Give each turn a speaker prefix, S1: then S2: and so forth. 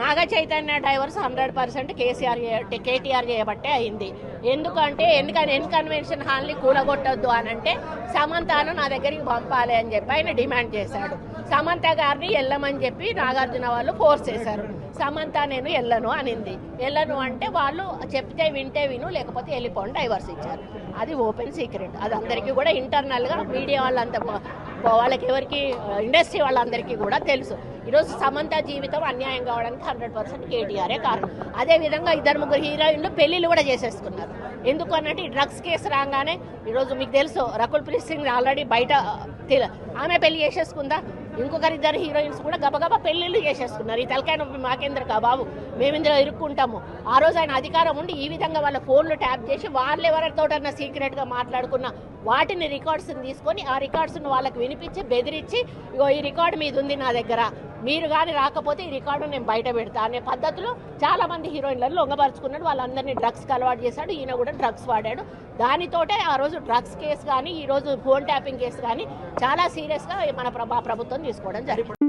S1: Naga Chaitanya divorce hundred percent KCR KTR చేయబట్టే అయింది. ఎందుకంటే ఎందుకని ఎన్ కన్వెన్షన్ హాల్ని కూలగొట్టద్దు అని అంటే సమంతను నా దగ్గరికి పంపాలి అని చెప్పి ఆయన డిమాండ్ చేశాడు. సమంత గారిని వెళ్ళమని చెప్పి నాగార్జున వాళ్ళు ఫోర్స్ చేశారు. సమంత నేను వెళ్ళను అనింది. వెళ్ళను అంటే వాళ్ళు చెప్తే వింటే విను లేకపోతే వెళ్ళిపోండి డైవర్స్ ఇచ్చారు. అది ఓపెన్ సీక్రెట్. అది అందరికీ కూడా ఇంటర్నల్గా మీడియా వాళ్ళంతా వాళ్ళకి ఎవరికి ఇండస్ట్రీ వాళ్ళందరికీ కూడా తెలుసు. ఈరోజు సమంత జీవితం అన్యాయం కావడానికి హండ్రెడ్ పర్సెంట్ కేటీఆరే కారణం. అదేవిధంగా ఇద్దరు ముగ్గురు హీరోయిన్లు పెళ్ళిళ్ళు కూడా చేసేసుకున్నారు. ఎందుకు అన్నట్టు ఈ డ్రగ్స్ కేసు రాగానే ఈరోజు మీకు తెలుసు రకుల్ ప్రీత్ సింగ్ ఆల్రెడీ బయట ఆమె పెళ్ళి చేసేసుకుందా? ఇంకొకరిద్దరు హీరోయిన్స్ కూడా గబగబా పెళ్ళిళ్ళు చేసేసుకున్నారు. ఈ తలకాయ నొప్పి మాకేంద్ర బాబు? మేము ఇందులో ఇరుక్కుంటాము. ఆ రోజు ఆయన అధికారం ఉండి ఈ విధంగా వాళ్ళ ఫోన్లు ట్యాప్ చేసి వాళ్ళు ఎవరితోటన్నా సీక్రెట్గా మాట్లాడుకున్న వాటిని రికార్డ్స్ని తీసుకొని ఆ రికార్డ్స్ను వాళ్ళకి వినిపించి బెదిరించి ఇగో ఈ రికార్డు మీద ఉంది నా దగ్గర. మీరు కానీ రాకపోతే ఈ రికార్డు నేను బయట పెడతా అనే పద్ధతిలో చాలామంది హీరోయిన్లలో హీరోయిన్లను లొంగపరుచుకున్నాడు. వాళ్ళందరినీ డ్రగ్స్కి అలవాటు చేశాడు. ఈయన కూడా డ్రగ్స్ వాడాడు. దానితోటే ఆ రోజు డ్రగ్స్ కేసు కానీ ఈ రోజు ఫోన్ ట్యాపింగ్ కేసు కానీ చాలా సీరియస్గా మన ప్రభా ప్రభుత్వం తీసుకోవడం జరిగింది.